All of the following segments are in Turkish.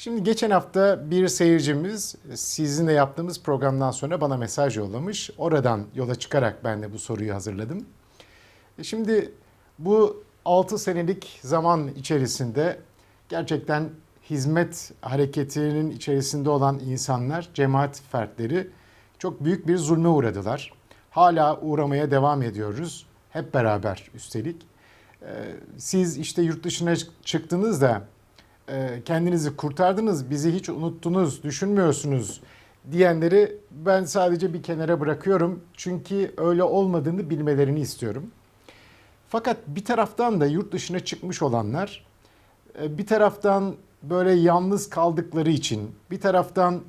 Şimdi geçen hafta bir seyircimiz sizinle yaptığımız programdan sonra bana mesaj yollamış. Oradan yola çıkarak ben de bu soruyu hazırladım. E Şimdi bu 6 senelik zaman içerisinde gerçekten hizmet hareketinin içerisinde olan insanlar, cemaat fertleri çok büyük bir zulme uğradılar. Hala uğramaya devam ediyoruz. Hep beraber üstelik. Ee, Siz işte yurt dışına çıktınız da e, kendinizi kurtardınız, bizi hiç unuttunuz, düşünmüyorsunuz diyenleri ben sadece bir kenara bırakıyorum. Çünkü öyle olmadığını bilmelerini istiyorum. Fakat bir taraftan da yurt dışına çıkmış olanlar e, bir taraftan böyle yalnız kaldıkları için, bir taraftan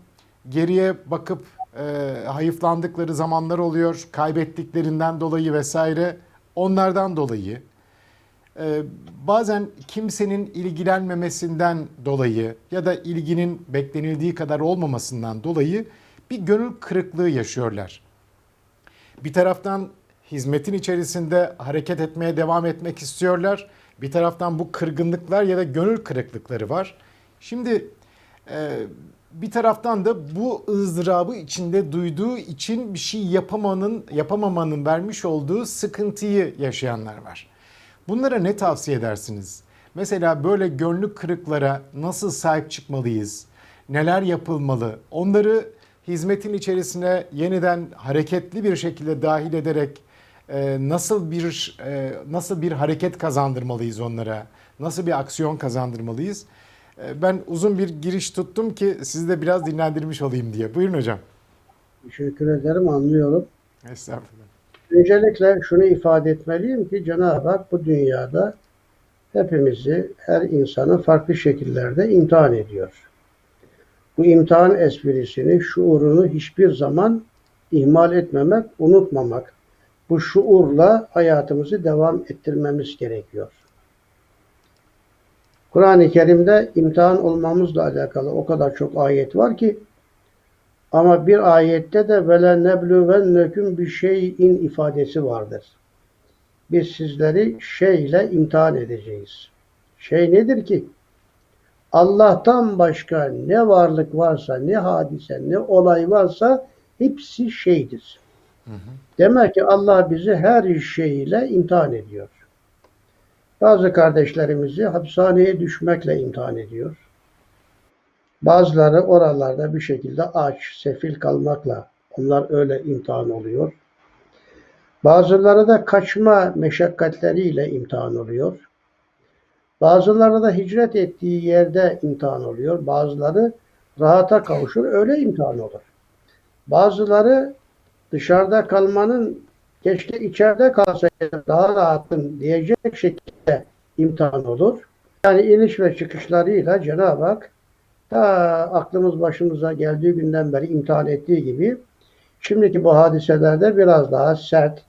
geriye bakıp e, hayıflandıkları zamanlar oluyor, kaybettiklerinden dolayı vesaire, onlardan dolayı. E, bazen kimsenin ilgilenmemesinden dolayı ya da ilginin beklenildiği kadar olmamasından dolayı bir gönül kırıklığı yaşıyorlar. Bir taraftan hizmetin içerisinde hareket etmeye devam etmek istiyorlar. Bir taraftan bu kırgınlıklar ya da gönül kırıklıkları var. Şimdi e, bir taraftan da bu ızdırabı içinde duyduğu için bir şey yapamanın, yapamamanın vermiş olduğu sıkıntıyı yaşayanlar var. Bunlara ne tavsiye edersiniz? Mesela böyle gönlü kırıklara nasıl sahip çıkmalıyız? Neler yapılmalı? Onları hizmetin içerisine yeniden hareketli bir şekilde dahil ederek e, nasıl bir e, nasıl bir hareket kazandırmalıyız onlara? Nasıl bir aksiyon kazandırmalıyız? E, ben uzun bir giriş tuttum ki sizi de biraz dinlendirmiş olayım diye. Buyurun hocam. Teşekkür ederim, anlıyorum. Estağfurullah. Öncelikle şunu ifade etmeliyim ki Cenab-ı Hak bu dünyada hepimizi, her insanı farklı şekillerde imtihan ediyor. Bu imtihan esprisini, şuurunu hiçbir zaman ihmal etmemek, unutmamak. Bu şuurla hayatımızı devam ettirmemiz gerekiyor. Kur'an-ı Kerim'de imtihan olmamızla alakalı o kadar çok ayet var ki ama bir ayette de vele nebluvenneküm bir şeyin ifadesi vardır. Biz sizleri şeyle imtihan edeceğiz. Şey nedir ki? Allah'tan başka ne varlık varsa, ne hadise, ne olay varsa hepsi şeydir. Demek ki Allah bizi her şeyle imtihan ediyor. Bazı kardeşlerimizi hapishaneye düşmekle imtihan ediyor. Bazıları oralarda bir şekilde aç, sefil kalmakla onlar öyle imtihan oluyor. Bazıları da kaçma meşakkatleriyle imtihan oluyor. Bazıları da hicret ettiği yerde imtihan oluyor. Bazıları rahata kavuşur, öyle imtihan olur. Bazıları dışarıda kalmanın keşke içeride kalsaydı daha rahatım diyecek şekilde imtihan olur. Yani iniş ve çıkışlarıyla Cenab-ı Hak ta aklımız başımıza geldiği günden beri imtihan ettiği gibi şimdiki bu hadiselerde biraz daha sert,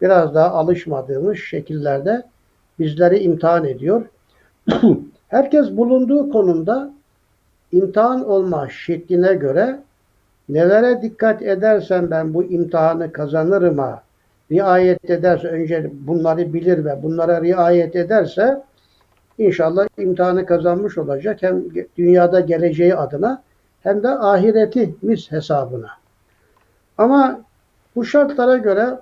biraz daha alışmadığımız şekillerde bizleri imtihan ediyor. Herkes bulunduğu konumda imtihan olma şekline göre nelere dikkat edersen ben bu imtihanı kazanırıma riayet ederse önce bunları bilir ve bunlara riayet ederse İnşallah imtihanı kazanmış olacak. Hem dünyada geleceği adına hem de ahiretimiz hesabına. Ama bu şartlara göre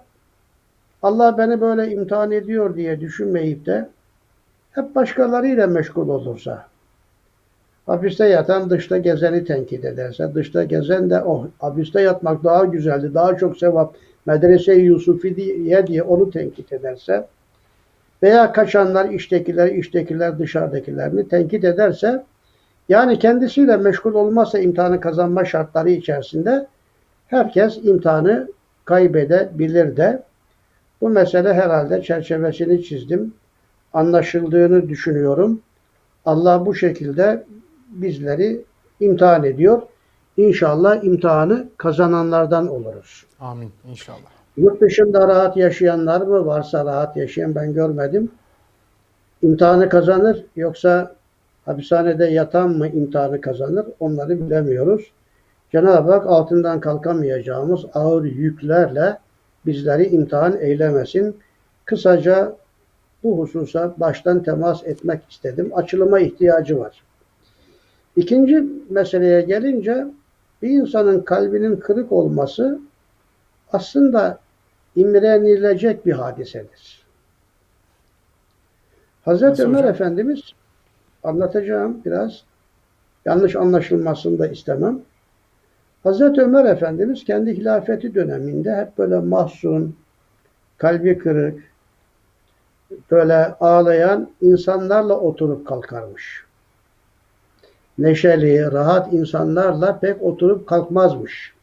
Allah beni böyle imtihan ediyor diye düşünmeyip de hep başkalarıyla meşgul olursa, hapiste yatan dışta gezeni tenkit ederse, dışta gezen de oh hapiste yatmak daha güzeldi, daha çok sevap, medrese-i Yusufi diye, diye onu tenkit ederse, veya kaçanlar içtekiler, içtekiler dışarıdakilerini tenkit ederse yani kendisiyle meşgul olmazsa imtihanı kazanma şartları içerisinde herkes imtihanı kaybedebilir de bu mesele herhalde çerçevesini çizdim. Anlaşıldığını düşünüyorum. Allah bu şekilde bizleri imtihan ediyor. İnşallah imtihanı kazananlardan oluruz. Amin inşallah. Yurt dışında rahat yaşayanlar mı varsa rahat yaşayan ben görmedim. İmtihanı kazanır yoksa hapishanede yatan mı imtihanı kazanır onları bilemiyoruz. Cenab-ı Hak altından kalkamayacağımız ağır yüklerle bizleri imtihan eylemesin. Kısaca bu hususa baştan temas etmek istedim. Açılıma ihtiyacı var. İkinci meseleye gelince bir insanın kalbinin kırık olması aslında imrenilecek bir hadisedir. Hazreti Nasıl Ömer hocam? Efendimiz anlatacağım biraz yanlış anlaşılmasını da istemem. Hazreti Ömer Efendimiz kendi hilafeti döneminde hep böyle mahzun, kalbi kırık, böyle ağlayan insanlarla oturup kalkarmış. Neşeli, rahat insanlarla pek oturup kalkmazmış.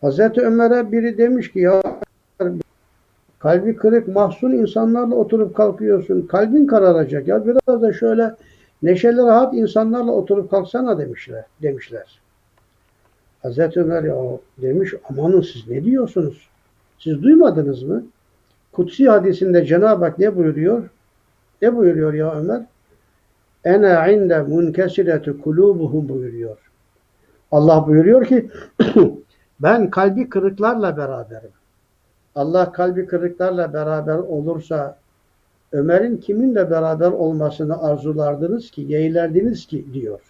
Hazreti Ömer'e biri demiş ki ya kalbi kırık, mahzun insanlarla oturup kalkıyorsun. Kalbin kararacak ya biraz da şöyle neşeli, rahat insanlarla oturup kalksana demişler. demişler. Hazreti Ömer ya demiş amanın siz ne diyorsunuz? Siz duymadınız mı? Kutsi hadisinde Cenab-ı Hak ne buyuruyor? Ne buyuruyor ya Ömer? Ene inde munkesiretu kulubuhum buyuruyor. Allah buyuruyor ki ben kalbi kırıklarla beraberim. Allah kalbi kırıklarla beraber olursa Ömer'in kiminle beraber olmasını arzulardınız ki, yeğlerdiniz ki diyor.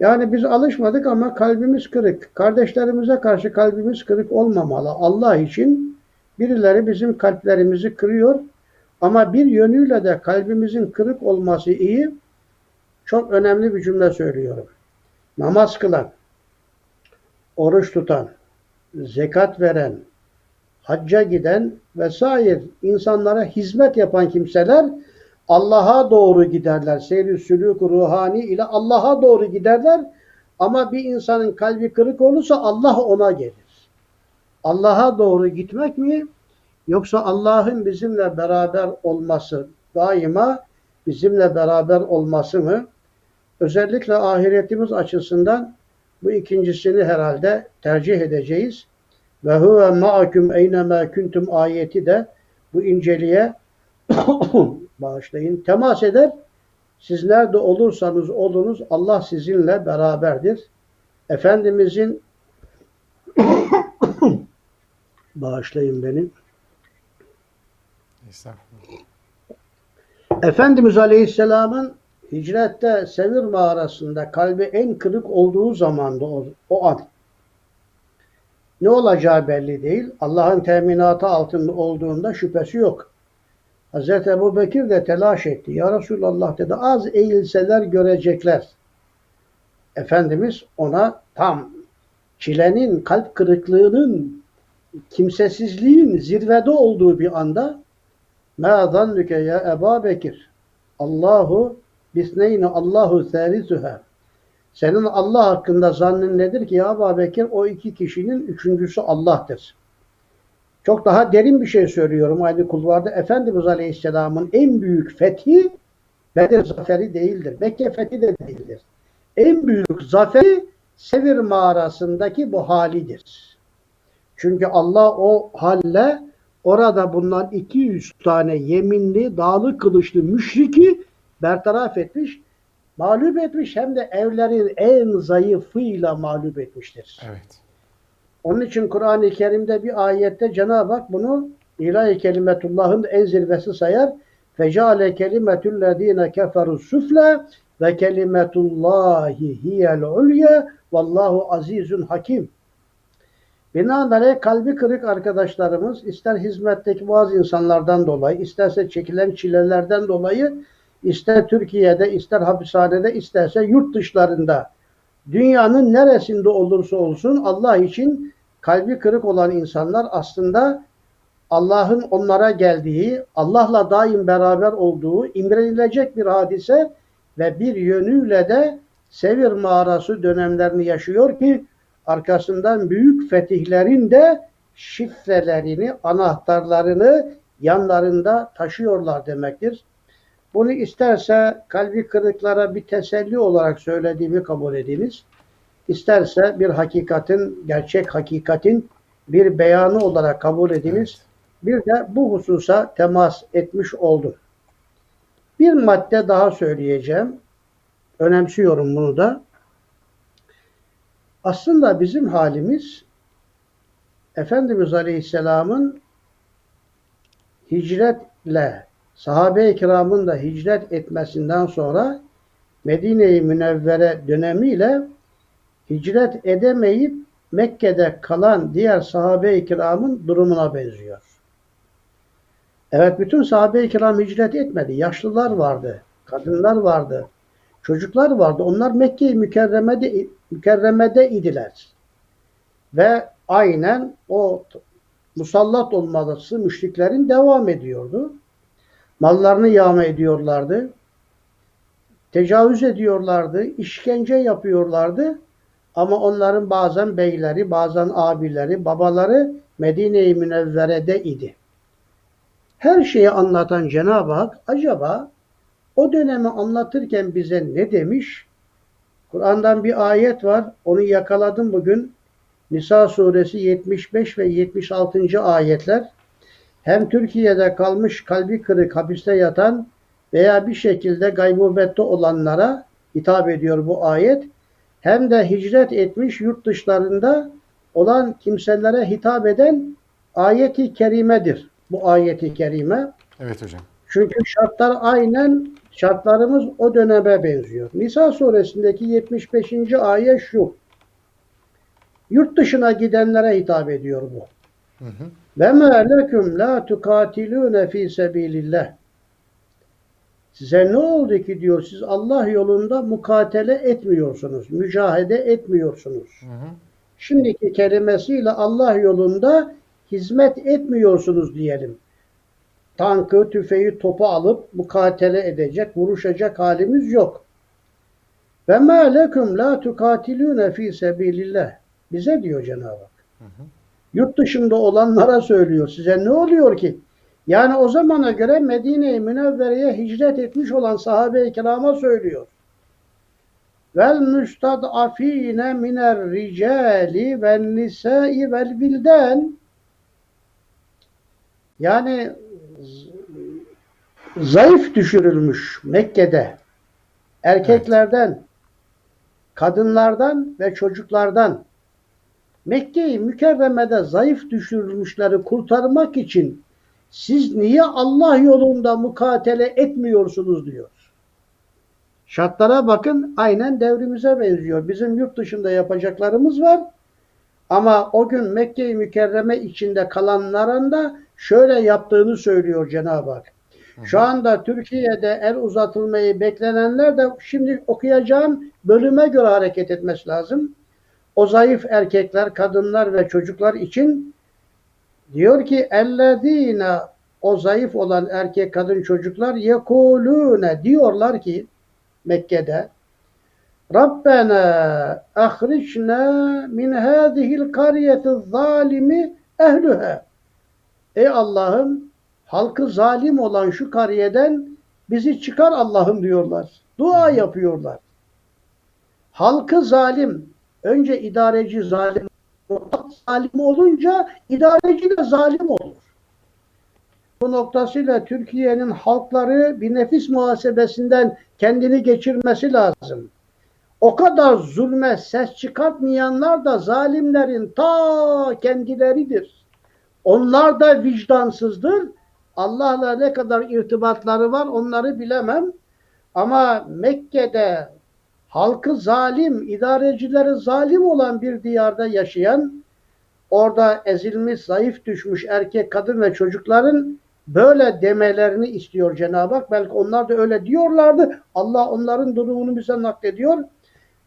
Yani biz alışmadık ama kalbimiz kırık. Kardeşlerimize karşı kalbimiz kırık olmamalı. Allah için birileri bizim kalplerimizi kırıyor ama bir yönüyle de kalbimizin kırık olması iyi. Çok önemli bir cümle söylüyorum. Namaz kılan, oruç tutan, zekat veren, hacca giden vesaire insanlara hizmet yapan kimseler Allah'a doğru giderler. Seyri sülük ruhani ile Allah'a doğru giderler. Ama bir insanın kalbi kırık olursa Allah ona gelir. Allah'a doğru gitmek mi? Yoksa Allah'ın bizimle beraber olması, daima bizimle beraber olması mı? Özellikle ahiretimiz açısından bu ikincisini herhalde tercih edeceğiz. Ve huve ma'akum eynemâ kuntum ayeti de bu inceliğe bağışlayın. Temas eder. Siz nerede olursanız olunuz Allah sizinle beraberdir. Efendimizin bağışlayın beni. Estağfurullah. Efendimiz Aleyhisselam'ın hicrette Sevir mağarasında kalbi en kırık olduğu zamanda o, o an. Ne olacağı belli değil. Allah'ın teminatı altında olduğunda şüphesi yok. Hazreti Ebu Bekir de telaş etti. Ya Resulallah dedi az eğilseler görecekler. Efendimiz ona tam çilenin, kalp kırıklığının, kimsesizliğin zirvede olduğu bir anda مَا ظَنُّكَ ya Ebu Bekir Allahu bisneyni Allahu thalithuha senin Allah hakkında zannın nedir ki ya Ebu Bekir o iki kişinin üçüncüsü Allah'tır. Çok daha derin bir şey söylüyorum aynı kulvarda. Efendimiz Aleyhisselam'ın en büyük fethi Bedir zaferi değildir. Mekke fethi de değildir. En büyük zaferi Sevir mağarasındaki bu halidir. Çünkü Allah o halle orada bulunan 200 tane yeminli, dağlı kılıçlı müşriki bertaraf etmiş, mağlup etmiş hem de evlerin en zayıfıyla mağlup etmiştir. Evet. Onun için Kur'an-ı Kerim'de bir ayette Cenab-ı Hak bunu ilahi kelimetullah'ın en zirvesi sayar. Fecale kelimetullezine keferu süfle ve kelimetullahi hiyel ulye vallahu azizun hakim. Binaenaleyh kalbi kırık arkadaşlarımız ister hizmetteki bazı insanlardan dolayı, isterse çekilen çilelerden dolayı, ister Türkiye'de, ister hapishanede, isterse yurt dışlarında, dünyanın neresinde olursa olsun Allah için kalbi kırık olan insanlar aslında Allah'ın onlara geldiği, Allah'la daim beraber olduğu, imrenilecek bir hadise ve bir yönüyle de Sevir mağarası dönemlerini yaşıyor ki arkasından büyük fetihlerin de şifrelerini, anahtarlarını yanlarında taşıyorlar demektir. Bunu isterse kalbi kırıklara bir teselli olarak söylediğimi kabul ediniz. İsterse bir hakikatin, gerçek hakikatin bir beyanı olarak kabul ediniz. Bir de bu hususa temas etmiş oldum. Bir madde daha söyleyeceğim. Önemsiyorum bunu da. Aslında bizim halimiz Efendimiz Aleyhisselam'ın hicretle sahabe-i kiramın da hicret etmesinden sonra Medine-i Münevvere dönemiyle hicret edemeyip Mekke'de kalan diğer sahabe-i kiramın durumuna benziyor. Evet bütün sahabe-i kiram hicret etmedi. Yaşlılar vardı, kadınlar vardı, çocuklar vardı. Onlar Mekke-i Mükerreme'de, Mükerreme'de idiler. Ve aynen o musallat olması müşriklerin devam ediyordu. Mallarını yağma ediyorlardı. Tecavüz ediyorlardı. işkence yapıyorlardı. Ama onların bazen beyleri, bazen abileri, babaları Medine-i Münevvere'de idi. Her şeyi anlatan Cenab-ı Hak acaba o dönemi anlatırken bize ne demiş? Kur'an'dan bir ayet var. Onu yakaladım bugün. Nisa suresi 75 ve 76. ayetler. Hem Türkiye'de kalmış kalbi kırık hapiste yatan veya bir şekilde gaybubette olanlara hitap ediyor bu ayet. Hem de hicret etmiş yurt dışlarında olan kimselere hitap eden ayeti kerimedir. Bu ayeti kerime. Evet hocam. Çünkü şartlar aynen şartlarımız o döneme benziyor. Nisa suresindeki 75. ayet şu. Yurt dışına gidenlere hitap ediyor bu. Hı hı. Ve ma lekum la tukatilune fi sebilillah. Size ne oldu ki diyor siz Allah yolunda mukatele etmiyorsunuz, mücahede etmiyorsunuz. Hı hı. Şimdiki kelimesiyle Allah yolunda hizmet etmiyorsunuz diyelim. Tankı, tüfeği, topu alıp mukatele edecek, vuruşacak halimiz yok. Ve ma lekum la tukatilune fi sebilillah. Bize diyor Cenab-ı Hak. Yurt dışında olanlara söylüyor. Size ne oluyor ki? Yani o zamana göre Medine-i Münevvere'ye hicret etmiş olan sahabe-i kirama söylüyor. Vel müstadafine miner ricali vel nisai vel bilden yani zayıf düşürülmüş Mekke'de erkeklerden, kadınlardan ve çocuklardan Mekke-i Mükerreme'de zayıf düşürülmüşleri kurtarmak için siz niye Allah yolunda mukatele etmiyorsunuz diyor. Şartlara bakın aynen devrimize benziyor. Bizim yurt dışında yapacaklarımız var. Ama o gün Mekke-i Mükerreme içinde kalanların da şöyle yaptığını söylüyor Cenab-ı Hak. Şu anda Türkiye'de el uzatılmayı beklenenler de şimdi okuyacağım bölüme göre hareket etmesi lazım. O zayıf erkekler, kadınlar ve çocuklar için diyor ki ellezine o zayıf olan erkek, kadın, çocuklar yekulune diyorlar ki Mekke'de Rabbena ahricna min hadihil kariyeti zalimi ehlühe Ey Allah'ım halkı zalim olan şu kariyeden bizi çıkar Allah'ım diyorlar. Dua yapıyorlar. Halkı zalim. Önce idareci zalim. Zalim olunca idareci de zalim olur. Bu noktasıyla Türkiye'nin halkları bir nefis muhasebesinden kendini geçirmesi lazım. O kadar zulme ses çıkartmayanlar da zalimlerin ta kendileridir. Onlar da vicdansızdır. Allah'la ne kadar irtibatları var onları bilemem. Ama Mekke'de halkı zalim, idarecileri zalim olan bir diyarda yaşayan, orada ezilmiş, zayıf düşmüş erkek, kadın ve çocukların böyle demelerini istiyor Cenab-ı Hak. Belki onlar da öyle diyorlardı. Allah onların durumunu bize naklediyor.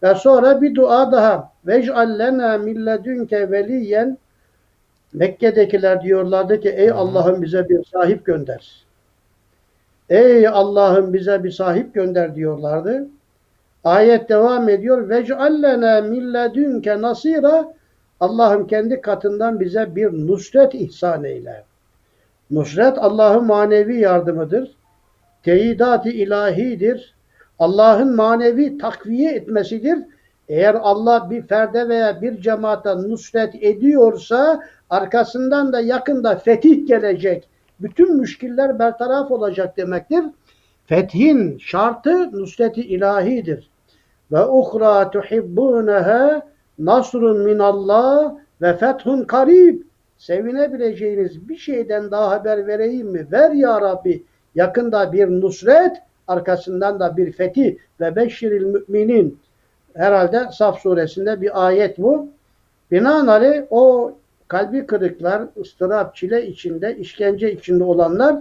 Ve sonra bir dua daha. Vec'al lena milledünke veliyen Mekke'dekiler diyorlardı ki ey Allah'ım bize bir sahip gönder. Ey Allah'ım bize bir sahip gönder diyorlardı. Ayet devam ediyor. Vec'allena milledünke nasira Allah'ım kendi katından bize bir nusret ihsan eyle. Nusret Allah'ın manevi yardımıdır. Teyidat-ı ilahidir. Allah'ın manevi takviye etmesidir. Eğer Allah bir ferde veya bir cemaate nusret ediyorsa arkasından da yakında fetih gelecek. Bütün müşkiller bertaraf olacak demektir. Fethin şartı nusreti ilahidir. Ve uhra tuhibbuneha nasrun minallah ve fethun karib. Sevinebileceğiniz bir şeyden daha haber vereyim mi? Ver ya Rabbi. Yakında bir nusret arkasından da bir fetih ve beşşiril müminin herhalde Saf suresinde bir ayet bu. Binaenaleyh o kalbi kırıklar, ıstırap, çile içinde, işkence içinde olanlar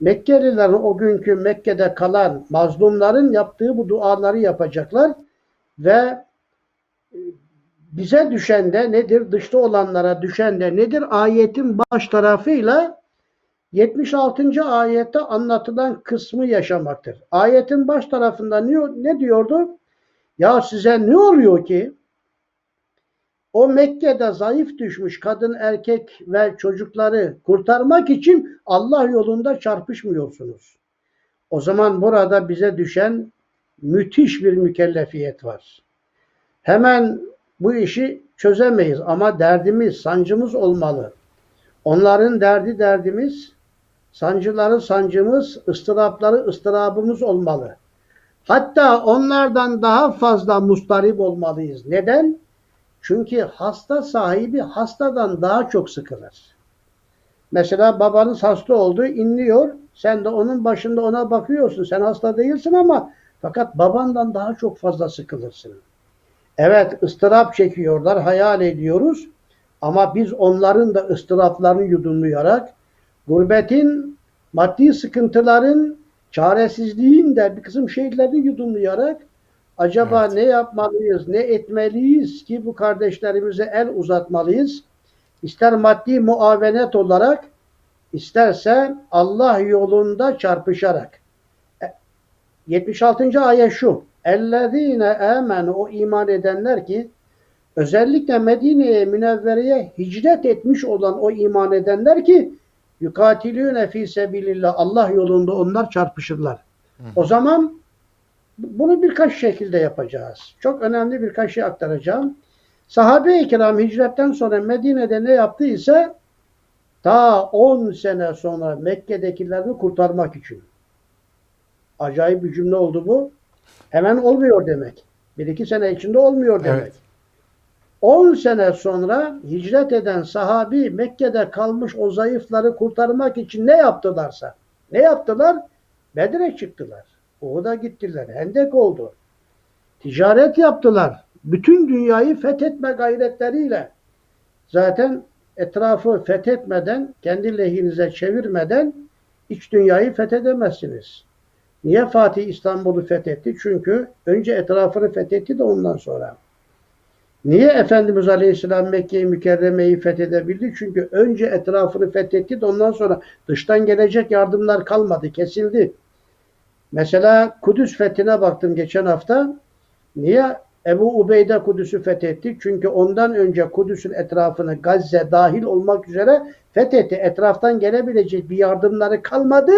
Mekkelilerin o günkü Mekke'de kalan mazlumların yaptığı bu duaları yapacaklar ve e, bize düşen de nedir? Dışta olanlara düşen de nedir? Ayetin baş tarafıyla 76. ayette anlatılan kısmı yaşamaktır. Ayetin baş tarafında ne, ne diyordu? Ya size ne oluyor ki? O Mekke'de zayıf düşmüş kadın, erkek ve çocukları kurtarmak için Allah yolunda çarpışmıyorsunuz. O zaman burada bize düşen müthiş bir mükellefiyet var. Hemen bu işi çözemeyiz ama derdimiz, sancımız olmalı. Onların derdi derdimiz, sancıları sancımız, ıstırapları ıstırabımız olmalı. Hatta onlardan daha fazla mustarip olmalıyız. Neden? Çünkü hasta sahibi hastadan daha çok sıkılır. Mesela babanız hasta oldu, inliyor. Sen de onun başında ona bakıyorsun. Sen hasta değilsin ama fakat babandan daha çok fazla sıkılırsın. Evet ıstırap çekiyorlar, hayal ediyoruz. Ama biz onların da ıstıraplarını yudumlayarak, gurbetin, maddi sıkıntıların, çaresizliğin de bir kısım şeylerini yudumlayarak acaba Evet. ne yapmalıyız, ne etmeliyiz ki bu kardeşlerimize el uzatmalıyız? İster maddi muavenet olarak, isterse Allah yolunda çarpışarak. E, 76. ayet şu. Ellezine amenu o iman edenler ki özellikle Medine'ye münevvereye hicret etmiş olan o iman edenler ki yukatilüne fi sebilillah Allah yolunda onlar çarpışırlar. O zaman bunu birkaç şekilde yapacağız. Çok önemli birkaç şey aktaracağım. Sahabe-i kiram hicretten sonra Medine'de ne yaptıysa ta 10 sene sonra Mekke'dekilerini kurtarmak için. Acayip bir cümle oldu bu. Hemen olmuyor demek. Bir iki sene içinde olmuyor demek. Evet. 10 sene sonra hicret eden sahabi Mekke'de kalmış o zayıfları kurtarmak için ne yaptılarsa. Ne yaptılar? Bedir'e çıktılar. Uhud'a gittiler. Hendek oldu. Ticaret yaptılar. Bütün dünyayı fethetme gayretleriyle. Zaten etrafı fethetmeden, kendi lehinize çevirmeden iç dünyayı fethedemezsiniz. Niye Fatih İstanbul'u fethetti? Çünkü önce etrafını fethetti de ondan sonra. Niye Efendimiz Aleyhisselam Mekke'yi Mükerreme'yi fethedebildi? Çünkü önce etrafını fethetti de ondan sonra dıştan gelecek yardımlar kalmadı, kesildi. Mesela Kudüs fethine baktım geçen hafta. Niye Ebu Ubeyde Kudüs'ü fethetti? Çünkü ondan önce Kudüs'ün etrafını Gazze dahil olmak üzere fethetti. Etraftan gelebilecek bir yardımları kalmadı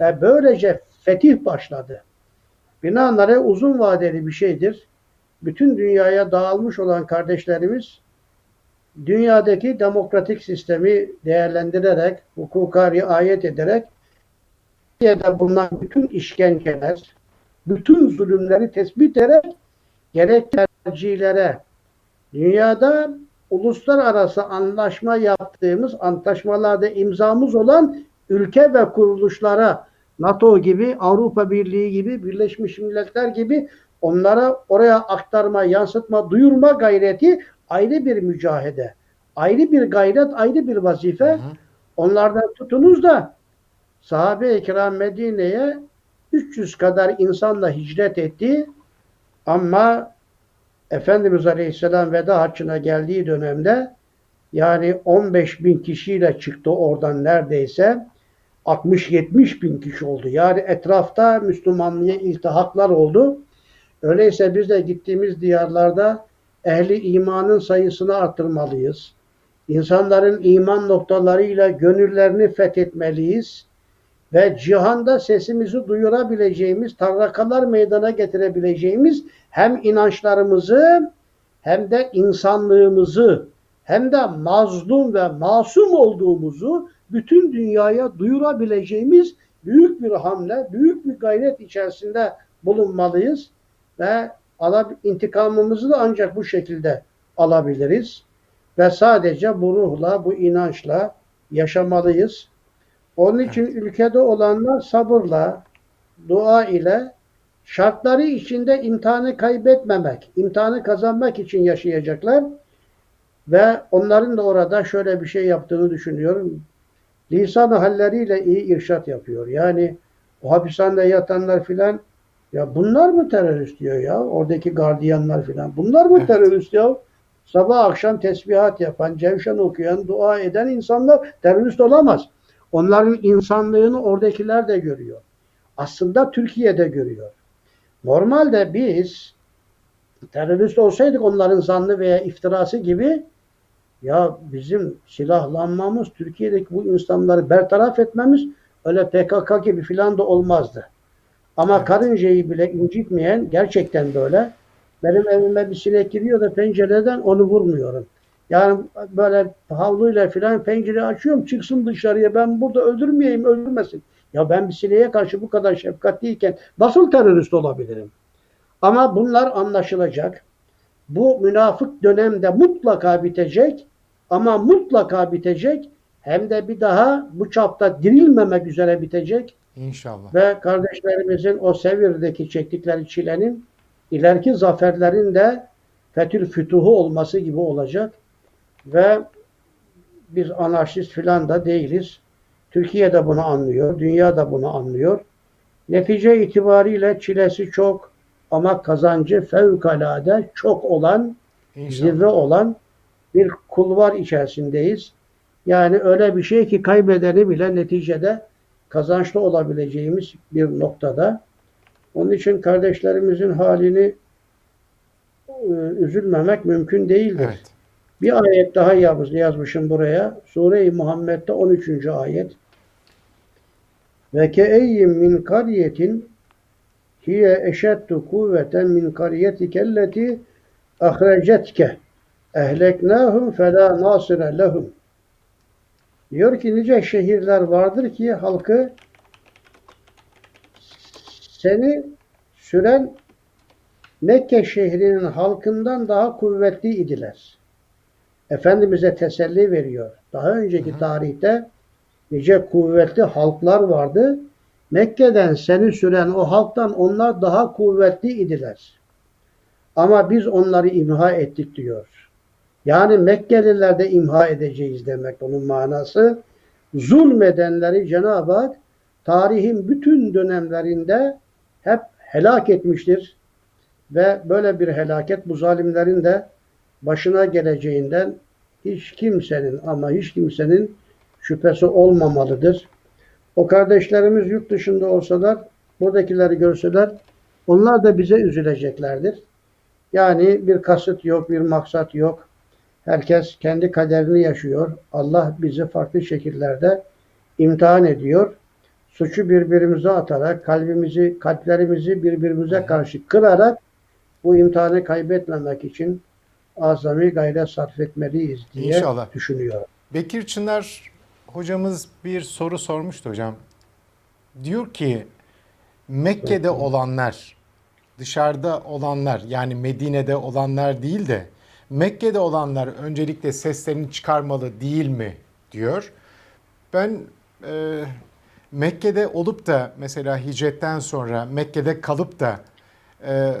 ve böylece fetih başladı. Binaenaleyh uzun vadeli bir şeydir. Bütün dünyaya dağılmış olan kardeşlerimiz dünyadaki demokratik sistemi değerlendirerek, hukuka riayet ederek Türkiye'de bulunan bütün işkenceler, bütün zulümleri tespit ederek gerek tercihlere, dünyada uluslararası anlaşma yaptığımız antlaşmalarda imzamız olan ülke ve kuruluşlara NATO gibi, Avrupa Birliği gibi, Birleşmiş Milletler gibi onlara oraya aktarma, yansıtma, duyurma gayreti ayrı bir mücahede. Ayrı bir gayret, ayrı bir vazife. Hı hı. Onlardan tutunuz da sahabe-i kiram Medine'ye 300 kadar insanla hicret etti. Ama Efendimiz Aleyhisselam veda haccına geldiği dönemde yani 15 bin kişiyle çıktı oradan neredeyse 60-70 bin kişi oldu. Yani etrafta Müslümanlığa iltihaklar oldu. Öyleyse biz de gittiğimiz diyarlarda ehli imanın sayısını arttırmalıyız. İnsanların iman noktalarıyla gönüllerini fethetmeliyiz ve cihanda sesimizi duyurabileceğimiz, tarrakalar meydana getirebileceğimiz hem inançlarımızı hem de insanlığımızı hem de mazlum ve masum olduğumuzu bütün dünyaya duyurabileceğimiz büyük bir hamle, büyük bir gayret içerisinde bulunmalıyız ve intikamımızı da ancak bu şekilde alabiliriz ve sadece bu ruhla, bu inançla yaşamalıyız. Onun için ülkede olanlar sabırla, dua ile şartları içinde imtihanı kaybetmemek, imtihanı kazanmak için yaşayacaklar. Ve onların da orada şöyle bir şey yaptığını düşünüyorum. Lisan halleriyle iyi irşat yapıyor. Yani o hapishanede yatanlar filan ya bunlar mı terörist diyor ya? Oradaki gardiyanlar filan. Bunlar mı Evet. terörist ya? Sabah akşam tesbihat yapan, cevşen okuyan, dua eden insanlar terörist olamaz. Onların insanlığını oradakiler de görüyor. Aslında Türkiye'de görüyor. Normalde biz terörist olsaydık onların zannı veya iftirası gibi ya bizim silahlanmamız, Türkiye'deki bu insanları bertaraf etmemiz öyle PKK gibi filan da olmazdı. Ama Evet. karıncayı bile incitmeyen gerçekten böyle. Benim evime bir sinek giriyor da pencereden onu vurmuyorum. Yani böyle havluyla filan pencere açıyorum çıksın dışarıya ben burada öldürmeyeyim öldürmesin. Ya ben bir sineğe karşı bu kadar şefkatliyken nasıl terörist olabilirim? Ama bunlar anlaşılacak. Bu münafık dönemde mutlaka bitecek ama mutlaka bitecek hem de bir daha bu çapta dirilmemek üzere bitecek İnşallah. ve kardeşlerimizin o sevirdeki çektikleri çilenin ileriki zaferlerin de fetül fütuhu olması gibi olacak ve biz anarşist filan da değiliz. Türkiye de bunu anlıyor, dünya da bunu anlıyor. Netice itibariyle çilesi çok ama kazancı fevkalade çok olan, İnşallah. zirve olan bir kulvar içerisindeyiz. Yani öyle bir şey ki kaybedeni bile neticede kazançlı olabileceğimiz bir noktada. Onun için kardeşlerimizin halini e, üzülmemek mümkün değildir. Evet. Bir ayet daha yaz, yazmışım buraya. Sure-i Muhammed'de 13. ayet. Ve keeyyim min kariyetin hiye eşeddu kuvveten min kariyetike elleti ahrecetke ehleknâhum felâ nâsire lehum. Diyor ki nice şehirler vardır ki halkı seni süren Mekke şehrinin halkından daha kuvvetli idiler. Efendimiz'e teselli veriyor. Daha önceki Hı tarihte nice kuvvetli halklar vardı. Mekke'den seni süren o halktan onlar daha kuvvetli idiler. Ama biz onları imha ettik diyor. Yani Mekkeliler de imha edeceğiz demek onun manası. Zulmedenleri Cenab-ı Hak tarihin bütün dönemlerinde hep helak etmiştir. Ve böyle bir helaket bu zalimlerin de başına geleceğinden hiç kimsenin ama hiç kimsenin şüphesi olmamalıdır. O kardeşlerimiz yurt dışında olsalar, buradakileri görseler, onlar da bize üzüleceklerdir. Yani bir kasıt yok, bir maksat yok. Herkes kendi kaderini yaşıyor. Allah bizi farklı şekillerde imtihan ediyor. Suçu birbirimize atarak, kalbimizi, kalplerimizi birbirimize karşı kırarak bu imtihanı kaybetmemek için azami gayret sarf etmeliyiz diye İnşallah. düşünüyorum. Bekir Çınar hocamız bir soru sormuştu hocam. Diyor ki Mekke'de olanlar, dışarıda olanlar yani Medine'de olanlar değil de Mekke'de olanlar öncelikle seslerini çıkarmalı değil mi diyor. Ben e, Mekke'de olup da mesela hicretten sonra Mekke'de kalıp da e,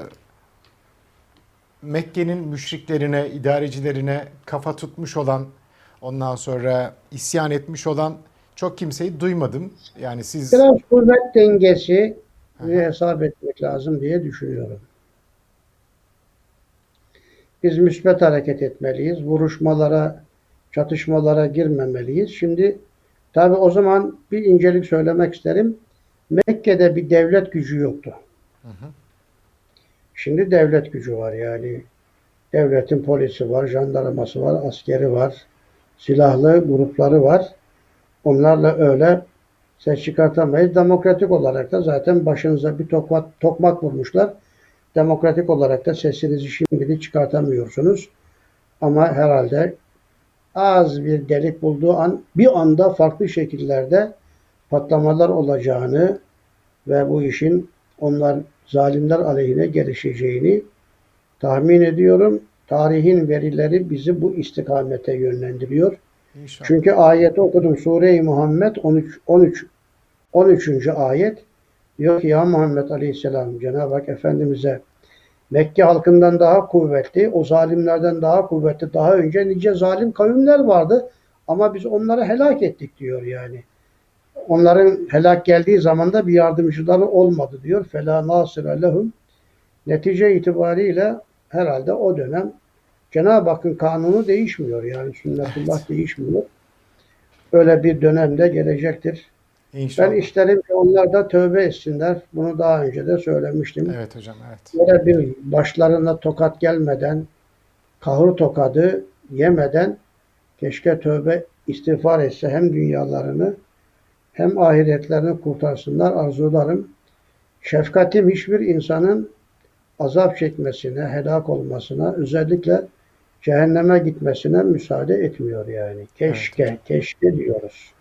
Mekke'nin müşriklerine, idarecilerine kafa tutmuş olan, ondan sonra isyan etmiş olan çok kimseyi duymadım. Yani siz Biraz kuvvet dengesi hesap etmek lazım diye düşünüyorum. Biz müsbet hareket etmeliyiz. Vuruşmalara, çatışmalara girmemeliyiz. Şimdi tabi o zaman bir incelik söylemek isterim. Mekke'de bir devlet gücü yoktu. Hı hı. Şimdi devlet gücü var yani. Devletin polisi var, jandarması var, askeri var, silahlı grupları var. Onlarla öyle ses çıkartamayız. Demokratik olarak da zaten başınıza bir tokmak, tokmak vurmuşlar. Demokratik olarak da sesinizi şimdi çıkartamıyorsunuz. Ama herhalde az bir delik bulduğu an bir anda farklı şekillerde patlamalar olacağını ve bu işin onlar zalimler aleyhine gelişeceğini tahmin ediyorum. Tarihin verileri bizi bu istikamete yönlendiriyor. inşallah. Çünkü ayeti okudum. Sure-i Muhammed 13 13 13. ayet. Diyor ki ya Muhammed Aleyhisselam Cenab-ı Hak Efendimiz'e Mekke halkından daha kuvvetli, o zalimlerden daha kuvvetli, daha önce nice zalim kavimler vardı ama biz onları helak ettik diyor yani. Onların helak geldiği zaman da bir yardımcıları olmadı diyor. Fela nasire lehum. Netice itibariyle herhalde o dönem Cenab-ı Hakk'ın kanunu değişmiyor. Yani sünnetullah değişmiyor. Öyle bir dönemde gelecektir. İnşallah. Ben isterim ki onlar da tövbe etsinler. Bunu daha önce de söylemiştim. Evet hocam evet. Böyle bir başlarına tokat gelmeden, kahır tokadı yemeden keşke tövbe istiğfar etse hem dünyalarını hem ahiretlerini kurtarsınlar arzularım. Şefkatim hiçbir insanın azap çekmesine, helak olmasına, özellikle cehenneme gitmesine müsaade etmiyor yani. Keşke, hocam. keşke diyoruz.